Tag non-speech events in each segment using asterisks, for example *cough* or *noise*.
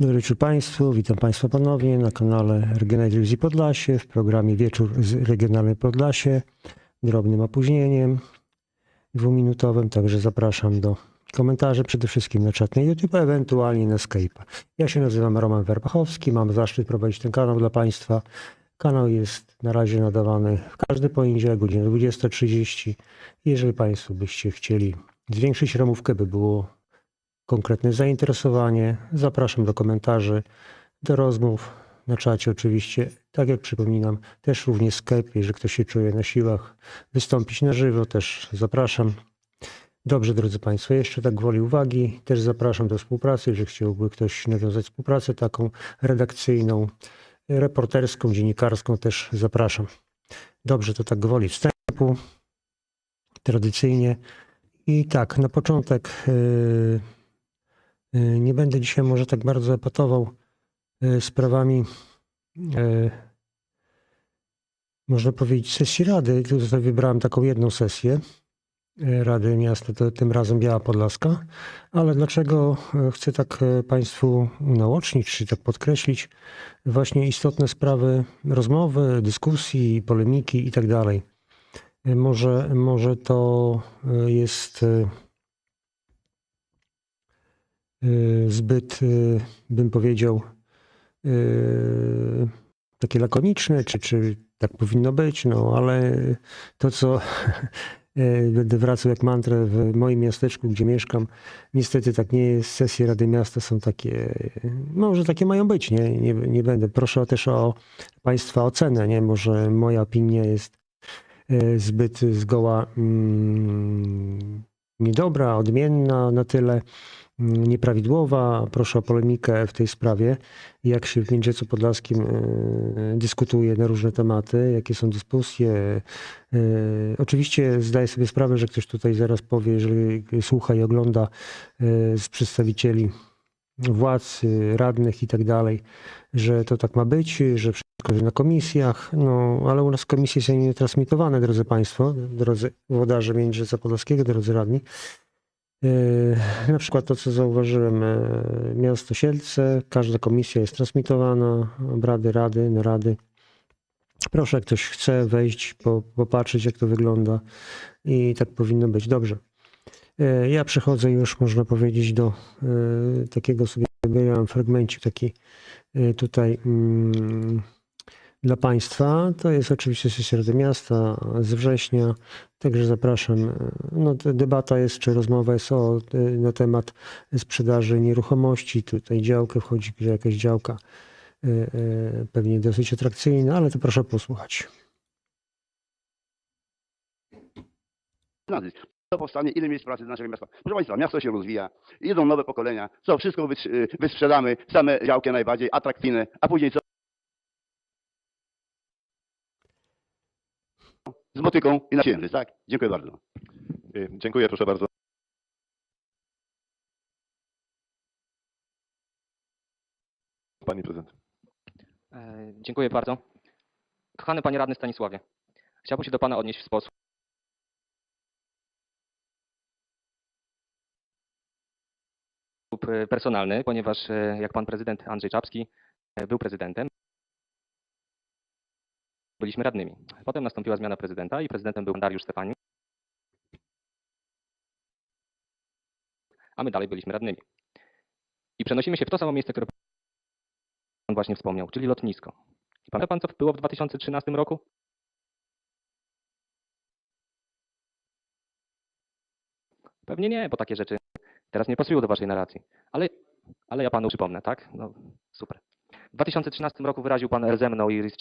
Dobry wieczór Państwu, witam Państwa ponownie na kanale Regionalnej Telewizji Podlasie w programie Wieczór z Regionalnej Podlasie drobnym opóźnieniem dwuminutowym, także zapraszam do komentarzy przede wszystkim na czat na YouTube, ewentualnie na Skype'a. Ja się nazywam Roman Werbachowski, mam zaszczyt prowadzić ten kanał dla Państwa. Kanał jest na razie nadawany w każdy poniedziałek, godzina 20.30. Jeżeli Państwo byście chcieli zwiększyć ramówkę, by było konkretne zainteresowanie. Zapraszam do komentarzy, do rozmów na czacie oczywiście. Tak jak przypominam, też również Skype, jeżeli ktoś się czuje na siłach wystąpić na żywo, też zapraszam. Dobrze, drodzy Państwo, jeszcze tak gwoli uwagi, też zapraszam do współpracy, jeżeli chciałby ktoś nawiązać współpracę taką redakcyjną, reporterską, dziennikarską, też zapraszam. Dobrze, to tak gwoli wstępu, tradycyjnie. I tak, na początek yy, nie będę dzisiaj może tak bardzo epatował yy, sprawami, yy, można powiedzieć, sesji Rady. Tutaj wybrałem taką jedną sesję Rady Miasta, to tym razem Biała Podlaska. Ale dlaczego chcę tak Państwu unaocznić, czy tak podkreślić właśnie istotne sprawy rozmowy, dyskusji, polemiki i tak Może, może to jest zbyt, yy, bym powiedział, yy, takie lakoniczne, czy, czy tak powinno być, no ale to, co *laughs* będę wracał jak mantrę w moim miasteczku, gdzie mieszkam, niestety tak nie jest. Sesje Rady Miasta są takie, może takie mają być, nie, nie, nie będę. Proszę też o Państwa ocenę, nie, może moja opinia jest zbyt zgoła mm, niedobra, odmienna na tyle, mm, nieprawidłowa. Proszę o polemikę w tej sprawie. Jak się w Międzycu Podlaskim yy, dyskutuje na różne tematy, jakie są dyskusje. Yy, Oczywiście zdaję sobie sprawę, że ktoś tutaj zaraz powie, jeżeli słucha i ogląda yy, z przedstawicieli władz, yy, radnych i tak dalej, że to tak ma być, że wszystko jest na komisjach, no ale u nas komisje są nie transmitowane, drodzy Państwo, drodzy włodarze Międzyca Podlaskiego, drodzy radni. Yy, Na przykład to, co zauważyłem, yy, miasto Sielce, każda komisja jest transmitowana, obrady rady, narady. Proszę, jak ktoś chce wejść, po, popatrzeć, jak to wygląda i tak powinno być. Dobrze. Yy, Ja przechodzę już, można powiedzieć, do yy, takiego sobie wybieram fragmencik taki yy, tutaj mm, dla Państwa. To jest oczywiście sesja Rady Miasta z września, także zapraszam. No, ta debata jest, czy rozmowa jest o, na temat sprzedaży nieruchomości. Tutaj działkę wchodzi, że jakaś działka pewnie dosyć atrakcyjna, ale to proszę posłuchać. Co powstanie, ile miejsc pracy z naszego miasta. Proszę Państwa, miasto się rozwija, idą nowe pokolenia, co wszystko y, wysprzedamy, same działki najbardziej atrakcyjne, a później co? Z motyką i na księżyc, tak? Dziękuję bardzo. Y, Dziękuję, proszę bardzo. Pani prezydent. E, Dziękuję bardzo. Kochany panie radny Stanisławie, chciałbym się do pana odnieść w sposób personalny, ponieważ e, jak pan prezydent Andrzej Czapski e, był prezydentem, byliśmy radnymi. Potem nastąpiła zmiana prezydenta i prezydentem był Dariusz Stefaniuk, a my dalej byliśmy radnymi. I przenosimy się w to samo miejsce, które pan właśnie wspomniał, czyli lotnisko. I Pamięta pan, co było w 2013 roku? Pewnie nie, bo takie rzeczy teraz nie pasują do waszej narracji. Ale, ale ja panu przypomnę, tak? No, super. W 2013 roku wyraził pan ze mną i z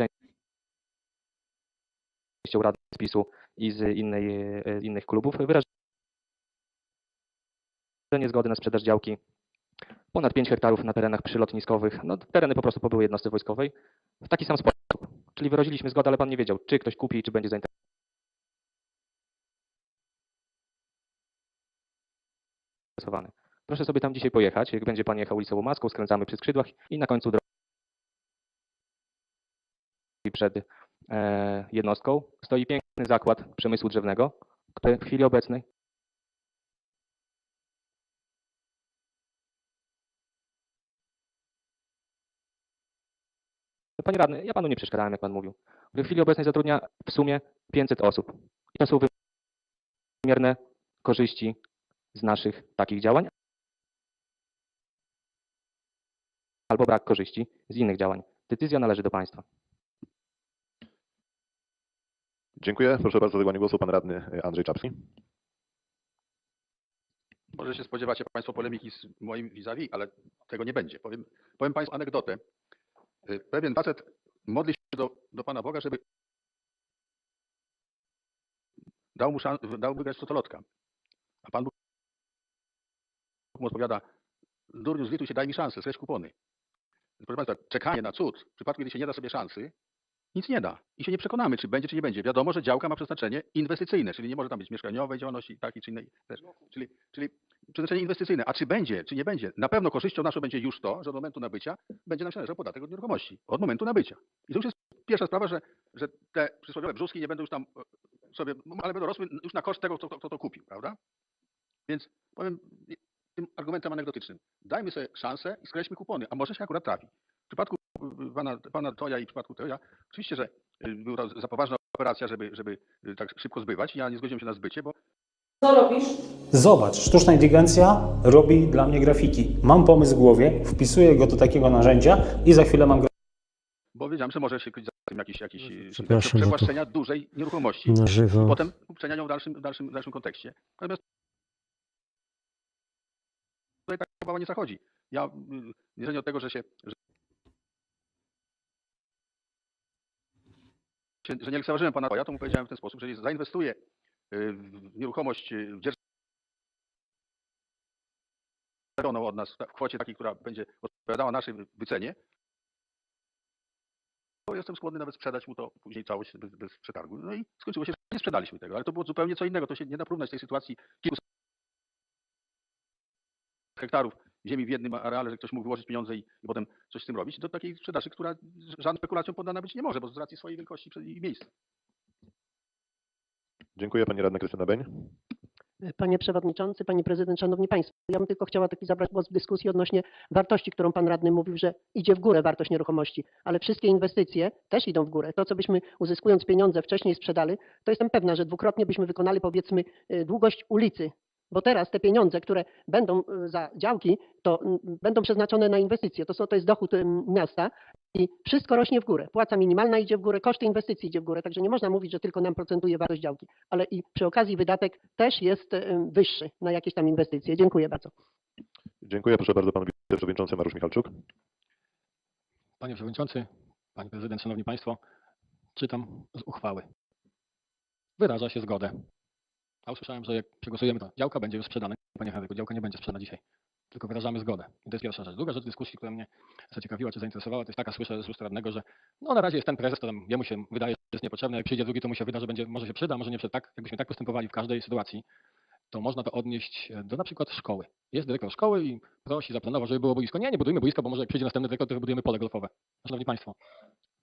częścią Rady Spisu i z innej, e, innych klubów wyrażenie zgody na sprzedaż działki ponad 5 hektarów na terenach przylotniskowych. No, tereny po prostu pobyły jednostce wojskowej w taki sam sposób. Czyli wyraziliśmy zgodę, ale pan nie wiedział, czy ktoś kupi, czy będzie zainteresowany. Proszę sobie tam dzisiaj pojechać. Jak będzie pan jechał ulicą Łomaską, skręcamy przy skrzydłach i na końcu drogi przed e, jednostką stoi piękny zakład przemysłu drzewnego, który w chwili obecnej panie radny, ja panu nie przeszkadzałem, jak pan mówił. W chwili obecnej zatrudnia w sumie 500 osób. I to są wymierne korzyści z naszych takich działań, albo brak korzyści z innych działań. Decyzja należy do państwa. Dziękuję. Proszę bardzo o zabranie głosu pan radny e, Andrzej Czapski. Może się spodziewacie Państwo polemiki z moim vis-a-vis, ale tego nie będzie. Powiem, powiem Państwu anegdotę. Y, Pewien facet modli się do, do Pana Boga, żeby dał mu, szan- dał wygrać w totolotka. A Pan Bóg mu odpowiada, durniu, zlituj się, daj mi szansę, skleć kupony. Proszę Państwa, czekanie na cud, w przypadku, kiedy się nie da sobie szansy, nic nie da. I się nie przekonamy, czy będzie, czy nie będzie. Wiadomo, że działka ma przeznaczenie inwestycyjne, czyli nie może tam być mieszkaniowej działalności, takiej czy innej też. Czyli, czyli przeznaczenie inwestycyjne. A czy będzie, czy nie będzie? Na pewno korzyścią naszą będzie już to, że od momentu nabycia będzie nam się należał podatek od nieruchomości. Od momentu nabycia. I to już jest pierwsza sprawa, że, że te przysłowiowe brzuski nie będą już tam e, sobie, ale będą rosły już na koszt tego, kto, kto to kupił, prawda? Więc powiem tym argumentem anegdotycznym. Dajmy sobie szansę i skreślmy kupony, a może się akurat trafi. W przypadku y, pana, pana Toja i w przypadku Toja, oczywiście, że y, była to za poważna operacja, żeby, żeby y, tak szybko zbywać. Ja nie zgodziłem się na zbycie, bo Co robisz? Zobacz, sztuczna inteligencja robi dla mnie grafiki. Mam pomysł w głowie, wpisuję go do takiego narzędzia i za chwilę mam bo wiedziałem, że może się kryć za tym jakiś, jakiś Przepraszam za to. przewłaszczenia dużej nieruchomości. Na I żywo. potem uprzedzenia ją w dalszym, w dalszym, w dalszym kontekście. Natomiast tutaj taka obawa nie zachodzi. Ja, niezależnie od tego, że się, że, że nie lekceważyłem pana Toja, to mu powiedziałem w ten sposób, że jeżeli zainwestuje y, w nieruchomość y, w dzierżawioną od nas w kwocie takiej, która będzie odpowiadała naszej wy- wycenie, to jestem skłonny nawet sprzedać mu to później całość bez, bez przetargu. No i skończyło się, że nie sprzedaliśmy tego, ale to było zupełnie co innego. To się nie da porównać tej sytuacji kilku hektarów ziemi w jednym areale, że ktoś mógł wyłożyć pieniądze i, i potem coś z tym robić, do takiej sprzedaży, która żadną spekulacją poddana być nie może, bo z racji swojej wielkości i miejsca. Dziękuję pani radna Krystyna Beń. Panie Przewodniczący, Panie Prezydent, Szanowni Państwo. Ja bym tylko chciała taki zabrać głos w dyskusji odnośnie wartości, którą Pan Radny mówił, że idzie w górę wartość nieruchomości, ale wszystkie inwestycje też idą w górę. To, co byśmy uzyskując pieniądze wcześniej sprzedali, to jestem pewna, że dwukrotnie byśmy wykonali powiedzmy y, długość ulicy, bo teraz te pieniądze, które będą y, za działki, to mm, będą przeznaczone na inwestycje. To, są, to jest dochód ym, miasta i wszystko rośnie w górę. Płaca minimalna idzie w górę, koszty inwestycji idzie w górę, także nie można mówić, że tylko nam procentuje wartość działki, ale i przy okazji wydatek też jest wyższy na jakieś tam inwestycje. Dziękuję bardzo. Dziękuję. Proszę bardzo pan wiceprzewodniczący Mariusz Michalczuk. Panie Przewodniczący, Pani Prezydent, Szanowni Państwo, czytam z uchwały. Wyraża się zgodę. A usłyszałem, że jak przegłosujemy to, działka będzie już sprzedana. Panie Henryku, działka nie będzie sprzedana dzisiaj. Tylko wyrażamy zgodę. I to jest pierwsza rzecz. Druga rzecz dyskusji, która mnie zaciekawiła czy zainteresowała, to jest taka, słyszę z ust radnego, że no na razie jest ten prezes, to tam jemu się wydaje, że jest niepotrzebny, jak przyjdzie drugi, to mu się wyda, że będzie, może się przyda, może nie przyda. Tak, jakbyśmy tak postępowali w każdej sytuacji, to można to odnieść e, do na przykład szkoły. Jest dyrektor szkoły i prosi, zaplanował, żeby było boisko. Nie, nie budujmy boiska, bo może jak przyjdzie następny dyrektor, to wybudujemy pole golfowe. Szanowni Państwo,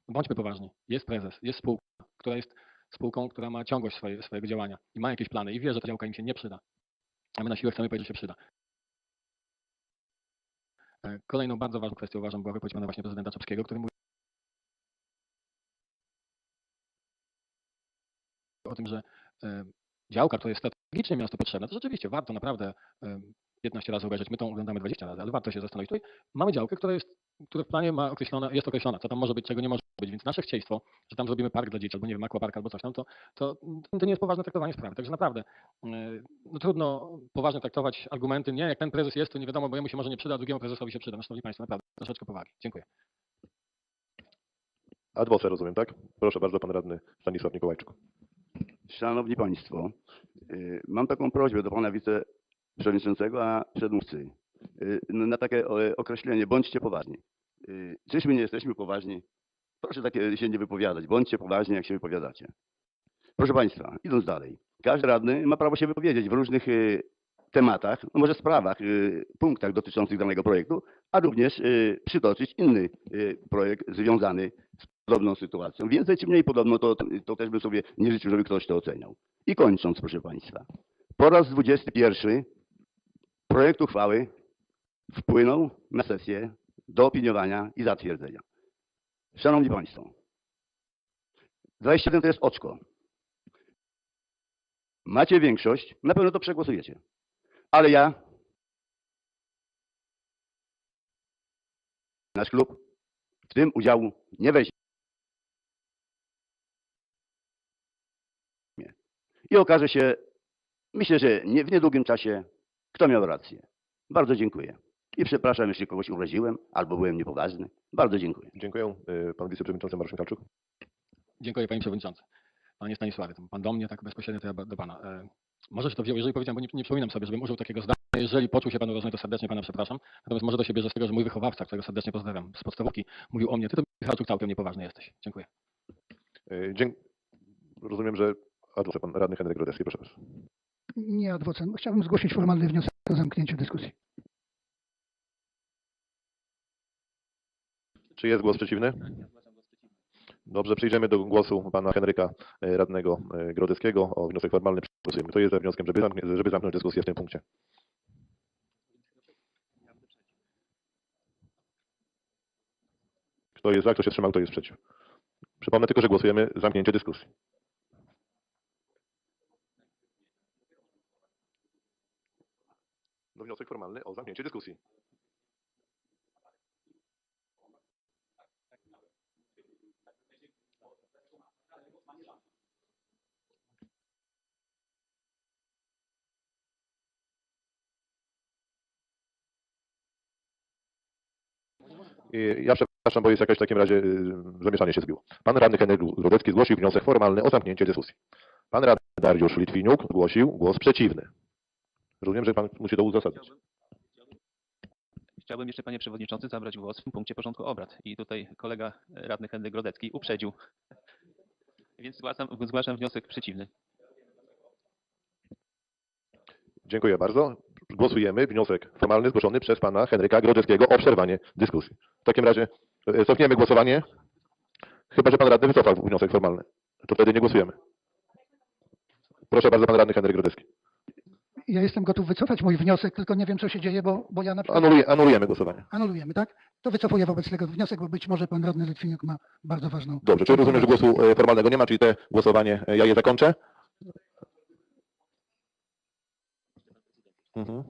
bądźmy poważni. Jest prezes, jest spółka, która jest spółką, która ma ciągłość swoje, swojego działania i ma jakieś plany i wie, że ta działka im się nie przyda. A my na siłę chcemy powiedzieć, że się przyda. E, Kolejną bardzo ważną kwestią uważam była wypowiedź pana właśnie prezydenta Czapskiego, który mówi o tym, że działka to jest strategicznie miasto potrzebne. To rzeczywiście warto naprawdę e, 15 razy obejrzeć. My tą oglądamy 20 razy, ale warto się zastanowić. Tutaj mamy działkę, która jest, która w planie ma określone, jest określona, co tam może być, czego nie może być. Więc nasze chcieństwo, że tam zrobimy park dla dzieci, albo nie wiem, aquapark, albo coś tam, to, to, to nie jest poważne traktowanie sprawy. Także naprawdę no, trudno poważnie traktować argumenty. Nie, jak ten prezes jest, to nie wiadomo, bo jemu się może nie przyda, drugiemu prezesowi się przyda. No, szanowni Państwo, naprawdę troszeczkę powagi. Dziękuję. Adwoce rozumiem, tak? Proszę bardzo pan radny Stanisław Mikołajczuk. Szanowni Państwo, y, mam taką prośbę do Pana Wiceprzewodniczącego, a przedmówcy. y, Na takie określenie, bądźcie poważni. Y, Czyśmy nie jesteśmy poważni? Proszę takie się nie wypowiadać. Bądźcie poważni, jak się wypowiadacie. Proszę Państwa, idąc dalej. Każdy radny ma prawo się wypowiedzieć w różnych tematach, no może sprawach, punktach dotyczących danego projektu, a również przytoczyć inny projekt związany podobną sytuacją. Więcej czy mniej podobno, to, to też bym sobie nie życzył, żeby ktoś to oceniał. I kończąc, proszę Państwa. Po raz 21 projekt uchwały wpłynął na sesję do opiniowania i zatwierdzenia. Szanowni Państwo, 21 to jest oczko. Macie większość, na pewno to przegłosujecie. Ale ja, nasz klub w tym udziału nie weźmie. I okaże się, myślę, że nie, w niedługim czasie, kto miał rację. Bardzo dziękuję. I przepraszam, jeśli kogoś uraziłem albo byłem niepoważny. Bardzo dziękuję. Dziękuję. Y, Pan wiceprzewodniczący Mariusz Michalczuk. Dziękuję panie przewodniczący. Panie Stanisławie, to pan do mnie tak bezpośrednio, to ja do pana. E, może się to wziął, jeżeli powiedziałem, bo nie, nie przypominam sobie, żebym użył takiego zdania. Jeżeli poczuł się pan urażony, to serdecznie pana przepraszam. Natomiast może to się bierze z tego, że mój wychowawca, którego serdecznie pozdrawiam, z podstawówki, mówił o mnie, ty to Michalczuk całkiem niepoważny jesteś. Dziękuję. Y, Dzięk... Rozumiem, że adwokat pan radny Henryk Grodecki, proszę bardzo. Nie adwokat. Chciałbym zgłosić formalny wniosek o zamknięcie dyskusji. Czy jest głos przeciwny? Dobrze, przejdziemy do głosu pana Henryka y, radnego y, Grodeckiego o wniosek formalny. Głosujemy. Kto jest za wnioskiem, żeby, żeby zamknąć dyskusję w tym punkcie? Kto jest za, kto się wstrzymał, kto jest przeciw? Przypomnę tylko, że głosujemy zamknięcie dyskusji. Wniosek formalny o zamknięcie dyskusji. Ja przepraszam, bo jest jakieś w takim razie y, zamieszanie się zbiło. Pan radny Henryk Rudecki zgłosił wniosek formalny o zamknięcie dyskusji. Pan radny Dariusz Litwiniuk zgłosił głos przeciwny. Rozumiem, że pan musi to uzasadnić. Chciałbym jeszcze, panie przewodniczący, zabrać głos w punkcie porządku obrad. I tutaj kolega radny Henryk Grodecki uprzedził. Więc zgłaszam, zgłaszam wniosek przeciwny. Dziękuję bardzo. Głosujemy. Wniosek formalny zgłoszony przez pana Henryka Grodzewskiego o przerwanie dyskusji. W takim razie e, cofniemy głosowanie. Chyba, że pan radny wycofał wniosek formalny. To wtedy nie głosujemy. Proszę bardzo, pan radny Henryk Grodzewski. Ja jestem gotów wycofać mój wniosek, tylko nie wiem, co się dzieje, bo, bo ja na przykład... Anuluje, anulujemy głosowanie. Anulujemy, tak? To wycofuję wobec tego wniosek, bo być może pan radny Litwiniuk ma bardzo ważną... Dobrze, czyli rozumiem, że głosu e, formalnego nie ma, czyli te głosowanie e, ja je zakończę. Mhm.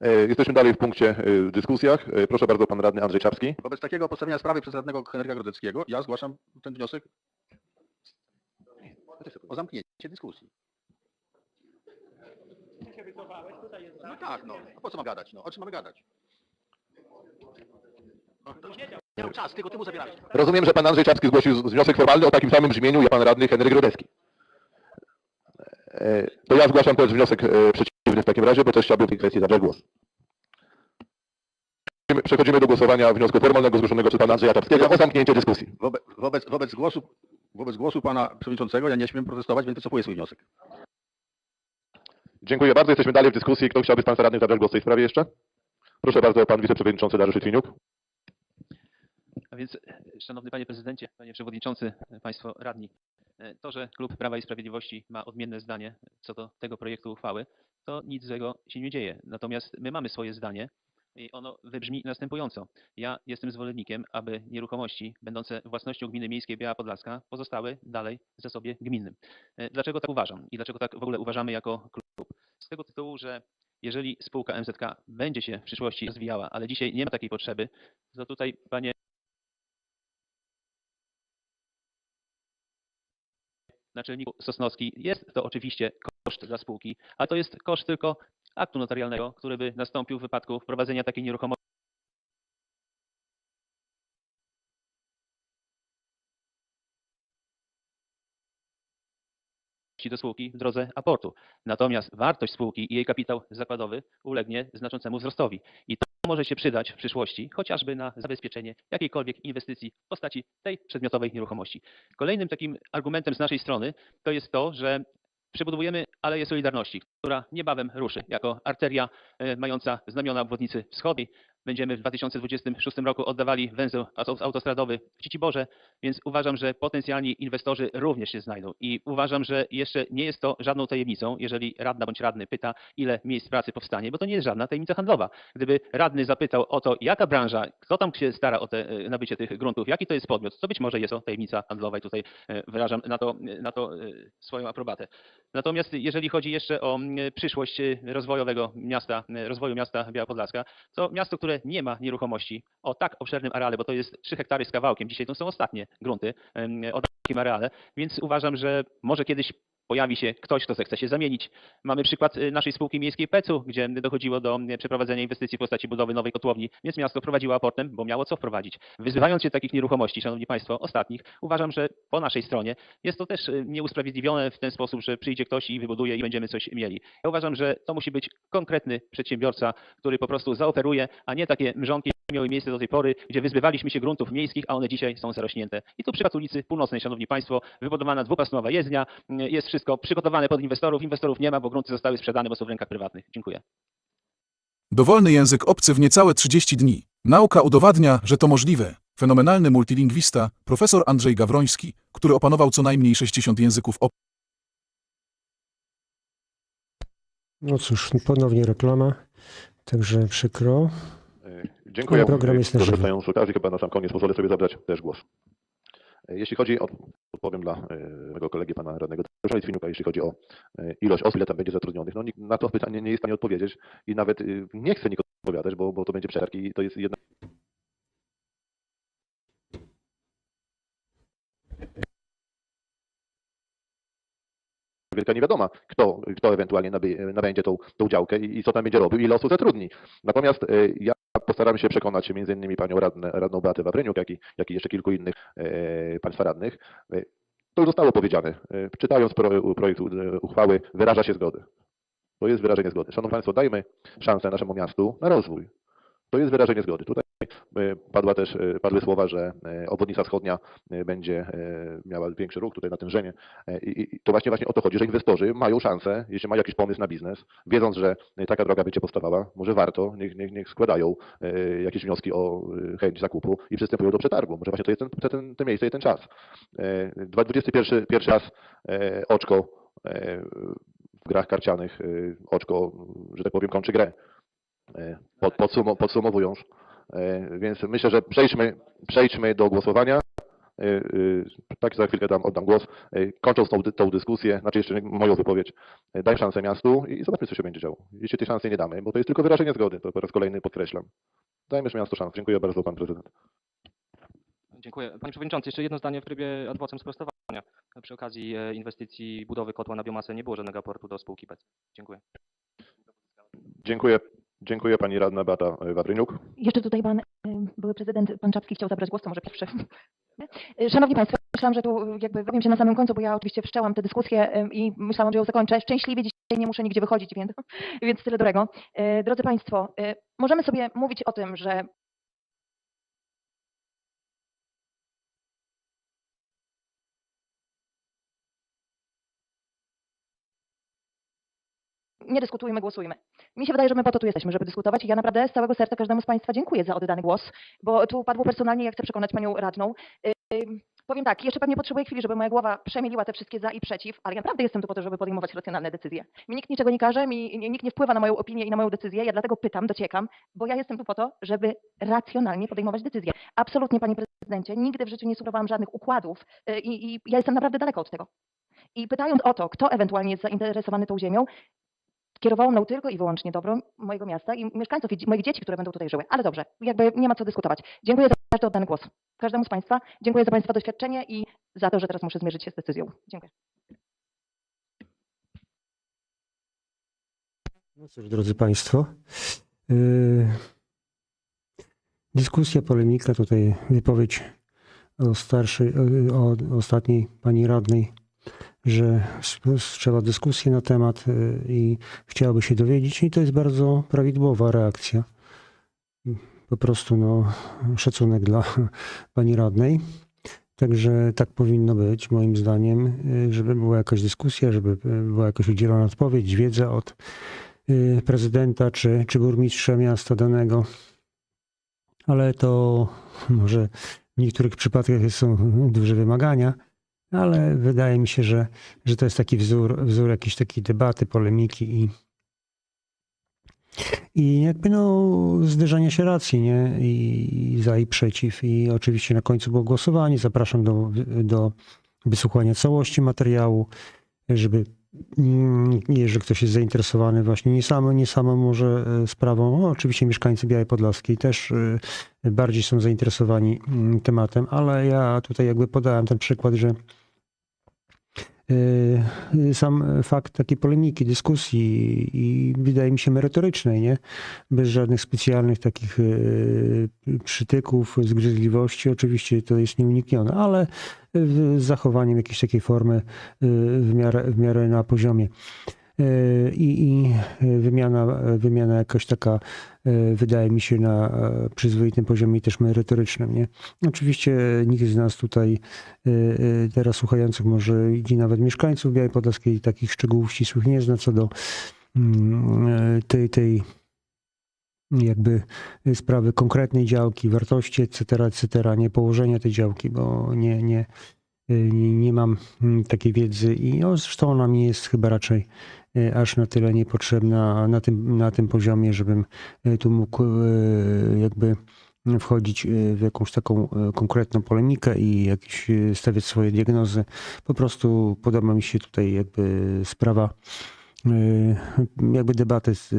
E, Jesteśmy dalej w punkcie e, dyskusjach. Proszę bardzo, pan radny Andrzej Czapski. Wobec takiego postawienia sprawy przez radnego Henryka Grodeckiego, ja zgłaszam ten wniosek o zamknięcie dyskusji. No tak, no. A po co mam gadać? No, o czym mamy gadać? No, miał czas, tylko ty mu zabierałeś. Rozumiem, że pan Andrzej Czapski zgłosił wniosek formalny o takim samym brzmieniu jak pan radny Henryk Grodecki. E, To ja zgłaszam też wniosek e, przeciwny w takim razie, bo też chciałbym w tej kwestii zabrać głos. Przechodzimy- Przechodzimy do głosowania wniosku formalnego zgłoszonego przez pana Andrzeja Czapskiego o zamknięcie dyskusji. Wobec, wobec, wobec, głosu, wobec głosu pana przewodniczącego ja nie śmiem protestować, więc wycofuję swój wniosek. Dziękuję bardzo. Jesteśmy dalej w dyskusji. Kto chciałby z państwa radnych zabrać głos w tej sprawie jeszcze? Proszę bardzo, pan wiceprzewodniczący Dariusz Litwiniuk. A więc, szanowny panie prezydencie, panie przewodniczący, państwo radni, to, że klub Prawa i Sprawiedliwości ma odmienne zdanie co do tego projektu uchwały, to nic złego się nie dzieje. Natomiast my mamy swoje zdanie i ono wybrzmi następująco. Ja jestem zwolennikiem, aby nieruchomości będące własnością gminy miejskiej Biała Podlaska pozostały dalej w zasobie gminnym. E, Dlaczego tak uważam i dlaczego tak w ogóle uważamy jako klub? Z tego tytułu, że jeżeli spółka MZK będzie się w przyszłości rozwijała, ale dzisiaj nie ma takiej potrzeby, to tutaj, panie naczelniku Sosnowski, jest to oczywiście koszt dla spółki, a to jest koszt tylko aktu notarialnego, który by nastąpił w wypadku wprowadzenia takiej nieruchomości do spółki w drodze aportu. Natomiast wartość spółki i jej kapitał zakładowy ulegnie znaczącemu wzrostowi. I to może się przydać w przyszłości, chociażby na zabezpieczenie jakiejkolwiek inwestycji w postaci tej przedmiotowej nieruchomości. Kolejnym takim argumentem z naszej strony to jest to, że przebudowujemy Aleję Solidarności, która niebawem ruszy jako arteria e, mająca znamiona obwodnicy wschodniej, będziemy w 2026 roku oddawali węzeł auto- autostradowy w Ciciborze, więc uważam, że potencjalni inwestorzy również się znajdą. I uważam, że jeszcze nie jest to żadną tajemnicą, jeżeli radna bądź radny pyta, ile miejsc pracy powstanie, bo to nie jest żadna tajemnica handlowa. Gdyby radny zapytał o to, jaka branża, kto tam się stara o te, e, nabycie tych gruntów, jaki to jest podmiot, to być może jest to tajemnica handlowa i tutaj e, wyrażam na to, na to e, swoją aprobatę. Natomiast jeżeli chodzi jeszcze o przyszłość e, rozwojowego miasta, e, rozwoju miasta Biała Podlaska, to miasto, które nie ma nieruchomości. O tak obszernym areale, bo to jest 3 hektary z kawałkiem, dzisiaj to są ostatnie grunty o takim areale, więc uważam, że może kiedyś pojawi się ktoś, kto zechce się zamienić. Mamy przykład y, naszej spółki miejskiej PEC-u, gdzie dochodziło do y, przeprowadzenia inwestycji w postaci budowy nowej kotłowni, więc miasto prowadziło aportem, bo miało co wprowadzić. Wyzywając się takich nieruchomości, szanowni państwo, ostatnich, uważam, że po naszej stronie jest to też y, nieusprawiedliwione w ten sposób, że przyjdzie ktoś i wybuduje i będziemy coś mieli. Ja uważam, że to musi być konkretny przedsiębiorca, który po prostu zaoferuje, a nie takie mrzonki miały miejsce do tej pory, gdzie wyzbywaliśmy się gruntów miejskich, a one dzisiaj są zarośnięte. I tu przykład ulicy Północnej, Szanowni Państwo, wybudowana dwupasmowa jezdnia, jest wszystko przygotowane pod inwestorów. Inwestorów nie ma, bo grunty zostały sprzedane, bo są w rękach prywatnych. Dziękuję. Dowolny język obcy w niecałe 30 dni. Nauka udowadnia, że to możliwe. Fenomenalny multilingwista, profesor Andrzej Gawroński, który opanował co najmniej 60 języków obcych. No cóż, ponownie reklama, także przykro. Dziękuję. program jest. Korzystając z okazji, chyba na sam koniec pozwolę sobie zabrać też głos. E, Jeśli chodzi o, odpowiem dla e, mojego kolegi, pana radnego Dariusza Litwiniuka, jeśli chodzi o e, ilość osób, ile tam będzie zatrudnionych, no nikt na to pytanie nie jest w stanie odpowiedzieć i nawet y, nie chce nikt odpowiadać, bo, bo to będzie przetarg i to jest jedna wielka niewiadoma, kto, kto ewentualnie nabędzie tą, tą działkę i, i co tam będzie robił, ile osób zatrudni. Natomiast e, ja postaram się przekonać między innymi panią radnę, radną Beatę Wawryniuk, jak i, jak i jeszcze kilku innych e, państwa radnych. E, to już zostało powiedziane. Czytając pro, projekt uchwały wyraża się zgodę. To jest wyrażenie zgody. Szanowni Państwo, dajmy szansę naszemu miastu na rozwój. To jest wyrażenie zgody. Tutaj padła też, e, padły słowa, że e, obwodnica wschodnia e, będzie e, miała większy ruch tutaj natężenie. E, I, I to właśnie, właśnie o to chodzi, że inwestorzy mają szansę, jeśli mają jakiś pomysł na biznes, wiedząc, że e, taka droga będzie powstawała, może warto, niech, niech, niech składają e, jakieś wnioski o e, chęć zakupu i przystępują do przetargu. Może właśnie to jest ten, ten, ten, miejsce i ten czas. E, 21 pierwszy raz e, oczko e, w grach karcianych, e, oczko, że tak powiem, kończy grę. E, Pod, podsumo, podsumowując. E, Więc myślę, że przejdźmy, przejdźmy do głosowania. E, e, Tak, za chwilkę dam, oddam głos. Kończąc tą, tą dyskusję, znaczy jeszcze moją wypowiedź, daj szansę miastu i zobaczmy, co się będzie działo. Jeśli tej szansy nie damy, bo to jest tylko wyrażenie zgody, to po raz kolejny podkreślam. Dajmy miastu szansę. Dziękuję bardzo, pan prezydent. Dziękuję. Panie Przewodniczący, jeszcze jedno zdanie w trybie ad vocem sprostowania. Przy okazji inwestycji budowy kotła na biomasę nie było żadnego aportu do spółki PEC. Dziękuję. Dziękuję, dziękuję pani radna Beata Wawryniuk. Jeszcze tutaj pan, y, były prezydent, pan Czapski chciał zabrać głos, to może pierwszy. Y, Szanowni Państwo, myślałam, że tu jakby powiem się na samym końcu, bo ja oczywiście wszczęłam tę dyskusję i myślałam, że ją zakończę. Szczęśliwie dzisiaj nie muszę nigdzie wychodzić, więc, *laughs* więc tyle dobrego. Drodzy Państwo, możemy sobie mówić o tym, że nie dyskutujmy, głosujmy. Mi się wydaje, że my po to tu jesteśmy, żeby dyskutować i ja naprawdę z całego serca każdemu z Państwa dziękuję za oddany głos, bo tu padło personalnie, ja chcę przekonać Panią Radną. Powiem tak, jeszcze pewnie potrzebuję chwili, żeby moja głowa przemieliła te wszystkie za i przeciw, ale ja naprawdę jestem tu po to, żeby podejmować racjonalne decyzje. Mi nikt niczego nie każe, mi nikt nie wpływa na moją opinię i na moją decyzję, ja dlatego pytam, dociekam, bo ja jestem tu po to, żeby racjonalnie podejmować decyzje. Absolutnie, Panie Prezydencie, nigdy w życiu nie sugerowałam żadnych układów y, i, i ja jestem naprawdę daleko od tego. I pytając o to, kto ewentualnie jest zainteresowany tą ziemią, kierowało mną tylko i wyłącznie dobro mojego miasta i mieszkańców i moich dzieci, które będą tutaj żyły. Ale dobrze, jakby nie ma co dyskutować. Dziękuję za każdy oddany głos. Każdemu z Państwa. Dziękuję za Państwa doświadczenie i za to, że teraz muszę zmierzyć się z decyzją. Dziękuję. No cóż, drodzy Państwo, yy, dyskusja, polemika, tutaj wypowiedź o starszej, o, o ostatniej pani radnej, że trzeba dyskusję na temat yy, i chciałaby się dowiedzieć i to jest bardzo prawidłowa reakcja. Po prostu no, szacunek dla *laughs* pani radnej. Także tak powinno być, moim zdaniem, yy, żeby była jakaś dyskusja, żeby yy, była jakaś udzielona odpowiedź, wiedza od y, prezydenta czy, czy burmistrza miasta danego. ale to może w niektórych przypadkach są *laughs* duże wymagania, ale wydaje mi się, że, że to jest taki wzór, wzór jakiejś takiej debaty, polemiki i, i jakby no zderzania się racji, nie? I, I za i przeciw. I oczywiście na końcu było głosowanie. Zapraszam do, do wysłuchania całości materiału, żeby mm, jeżeli ktoś jest zainteresowany właśnie nie samą, nie samą może e, sprawą, no oczywiście mieszkańcy Białej Podlaskiej też e, bardziej są zainteresowani mm, tematem, ale ja tutaj jakby podałem ten przykład, że sam fakt takiej polemiki, dyskusji i wydaje mi się merytorycznej, nie? Bez żadnych specjalnych takich e, przytyków, zgryzliwości. Oczywiście to jest nieuniknione, ale z zachowaniem jakiejś takiej formy e, w miarę, w miarę na poziomie. I, I wymiana, wymiana jakaś taka, e, wydaje mi się, na e, przyzwoitym poziomie też merytorycznym. Nie? Oczywiście nikt z nas tutaj, e, teraz słuchających, może i nawet mieszkańców Białej Podlaskiej, takich szczegółów ścisłych nie zna co do mm, tej, tej jakby sprawy konkretnej działki, wartości, etc., etc., nie położenia tej działki, bo nie, nie, nie, mam mm, takiej wiedzy i no, zresztą ona mi jest chyba raczej aż na tyle niepotrzebna na tym, na tym poziomie, żebym e, tu mógł e, jakby wchodzić w jakąś taką konkretną polemikę i jakieś stawiać swoje diagnozy. Po prostu podoba mi się tutaj jakby sprawa jakby debaty z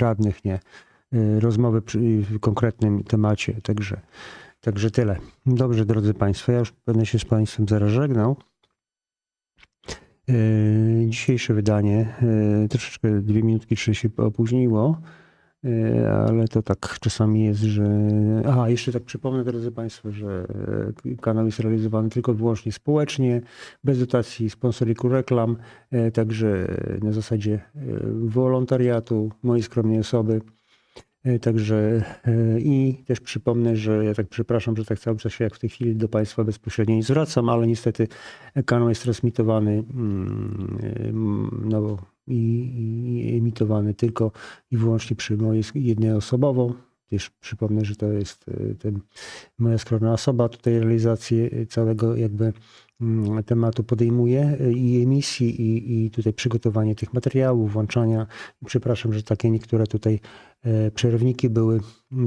radnych, nie rozmowy w konkretnym temacie. Także, także tyle. Dobrze, drodzy Państwo, ja już będę się z Państwem zaraz żegnał. E, Dzisiejsze wydanie e, troszeczkę dwie minutki czy się opóźniło, e, ale to tak czasami jest, że. Aha, jeszcze tak przypomnę, drodzy Państwo, że kanał jest realizowany tylko i wyłącznie społecznie, bez dotacji sponsoriku reklam, także na zasadzie wolontariatu mojej skromnej osoby. E, Także e, i też przypomnę, że ja tak przepraszam, że tak cały czas się jak w tej chwili do Państwa bezpośrednio nie zwracam, ale niestety kanał jest transmitowany mm, e, no, i, i emitowany tylko i wyłącznie przy mojej jednoosobowo. Też przypomnę, że to jest ten, moja skromna osoba tutaj realizację całego jakby tematu podejmuje i emisji i, i tutaj przygotowanie tych materiałów, włączania. Przepraszam, że takie niektóre tutaj E, Przerywniki były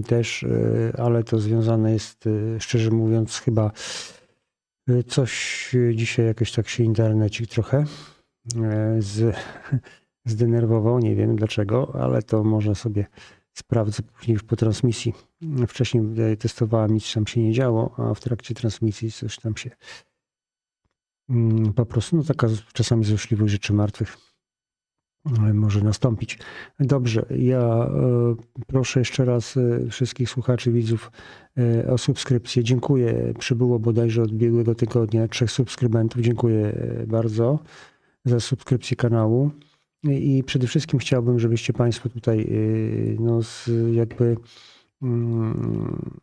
też, e, ale to związane jest, e, szczerze mówiąc, chyba coś dzisiaj jakoś tak się internecik trochę z, *laughs* zdenerwował. Nie wiem dlaczego, ale to można sobie sprawdzę później już po transmisji. Wcześniej testowałem, nic tam się nie działo, a w trakcie transmisji coś tam się mm, po prostu, no taka czasami złośliwość rzeczy martwych może nastąpić. Dobrze, ja e, proszę jeszcze raz e, wszystkich słuchaczy, widzów e, o subskrypcję. Dziękuję. Przybyło bodajże od ubiegłego tygodnia trzech subskrybentów. Dziękuję bardzo za subskrypcję kanału. I przede wszystkim chciałbym, żebyście Państwo tutaj no, jakby mm,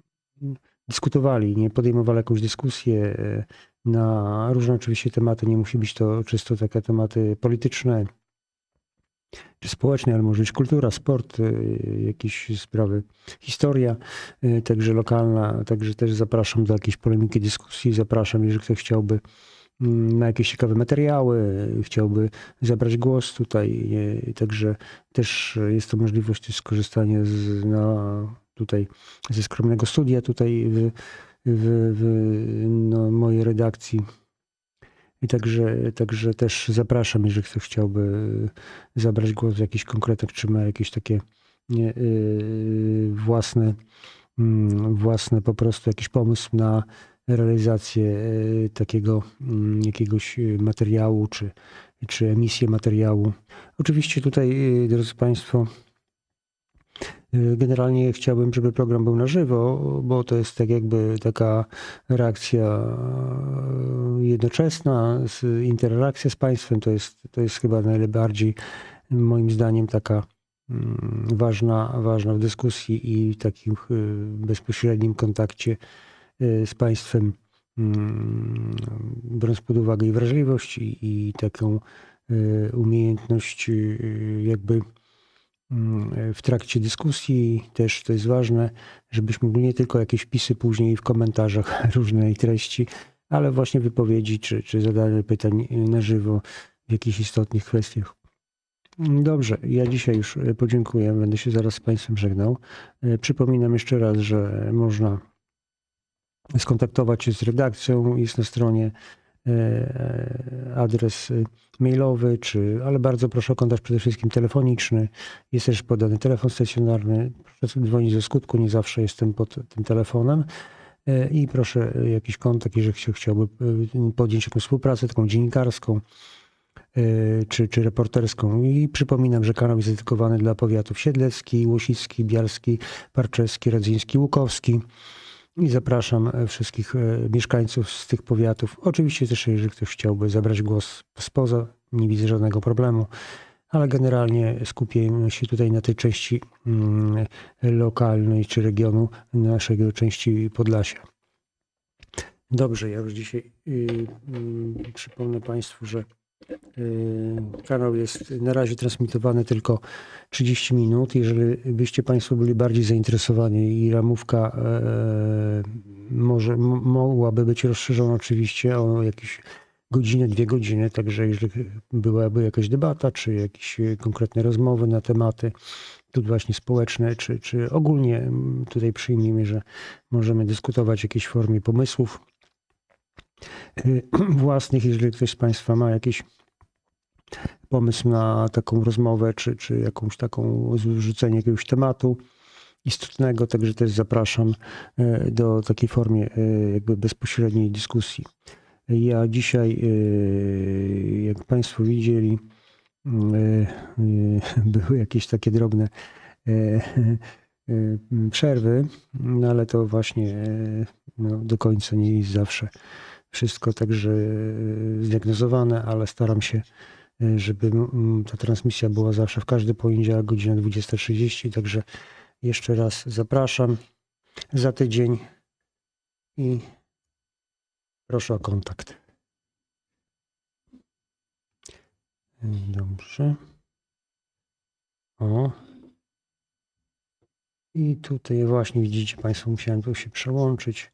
dyskutowali, nie podejmowali jakąś dyskusję na różne oczywiście tematy. Nie musi być to czysto takie tematy polityczne czy społecznej, ale może być kultura, sport, y, jakieś sprawy, historia, y, także lokalna, także też zapraszam do jakiejś polemiki, dyskusji, zapraszam, jeżeli ktoś chciałby mm, na jakieś ciekawe materiały, chciałby zabrać głos tutaj, y, także też jest to możliwość skorzystania z, na, tutaj ze skromnego studia tutaj w, w, w no, mojej redakcji i także, także też zapraszam, jeżeli ktoś chciałby zabrać głos w jakichś konkretach, czy ma jakieś takie nie, yy, własne, yy, własne po prostu jakiś pomysł na realizację yy, takiego mm, jakiegoś materiału, czy, czy emisję materiału. Oczywiście tutaj, yy, drodzy Państwo, Generalnie chciałbym, żeby program był na żywo, bo to jest tak jakby taka reakcja jednoczesna, interakcja z państwem. To jest, to jest chyba najbardziej, moim zdaniem, taka mm, ważna, ważna w dyskusji i takim bezpośrednim kontakcie y, z państwem, mm, biorąc pod uwagę i wrażliwość, i, i taką umiejętność jakby w trakcie dyskusji. Też to jest ważne, żebyśmy byli nie tylko jakieś wpisy później w komentarzach *laughs* różnej treści, ale właśnie wypowiedzi czy, czy zadanie pytań na żywo w jakichś istotnych kwestiach. Dobrze, ja dzisiaj już podziękuję. Będę się zaraz z Państwem żegnał. E, Przypominam jeszcze raz, że można skontaktować się z redakcją. Jest na stronie adres e, mailowy, czy, ale bardzo proszę o kontakt przede wszystkim telefoniczny. Jest też podany telefon stacjonarny. Proszę dzwonić ze skutku, nie zawsze jestem pod tym telefonem. E, I proszę jakiś kontakt, jeżeli chciałby e, podjąć jakąś współpracę taką dziennikarską czy, czy reporterską. I przypominam, że kanał jest dedykowany dla powiatów siedlecki, łosicki, bialski, parczewski, radzyński, łukowski. I zapraszam e, wszystkich e, mieszkańców z tych powiatów. Oczywiście też, jeżeli ktoś chciałby zabrać głos spoza, nie widzę żadnego problemu, ale generalnie skupimy się tutaj na tej części mm, lokalnej czy regionu naszej części Podlasia. Dobrze, ja już dzisiaj y, y, przypomnę Państwu, że kanał jest na razie transmitowany tylko 30 minut. Jeżeli byście Państwo byli bardziej zainteresowani i ramówka e, może mogłaby być rozszerzona oczywiście o jakieś godzinę, dwie godziny, także jeżeli byłaby jakaś debata, czy jakieś e, konkretne rozmowy na tematy tu właśnie społeczne, czy, czy ogólnie tutaj przyjmijmy, że możemy dyskutować w jakiejś formie pomysłów *clears throat* własnych, jeżeli ktoś z Państwa ma jakiś pomysł na taką rozmowę, czy, czy jakąś taką rzucenie jakiegoś tematu istotnego, także też zapraszam e, do takiej formie e, jakby bezpośredniej dyskusji. Ja dzisiaj, e, jak Państwo widzieli, mm, *laughs* były jakieś takie drobne e, przerwy, no ale to właśnie no, do końca nie jest zawsze wszystko także zdiagnozowane, ale staram się żeby mm, ta transmisja była zawsze w każdy poniedziałek godzina 20.30. Także jeszcze raz zapraszam za tydzień i proszę o kontakt. Dobrze. O. I tutaj właśnie widzicie Państwo, musiałem tu się przełączyć.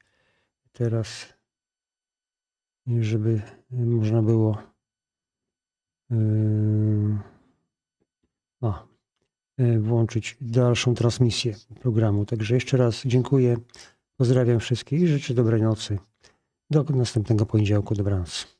Teraz, żeby można było a, yy, włączyć dalszą transmisję programu. Także jeszcze raz dziękuję, pozdrawiam wszystkich i życzę dobrej nocy. Do następnego poniedziałku. Dobranoc.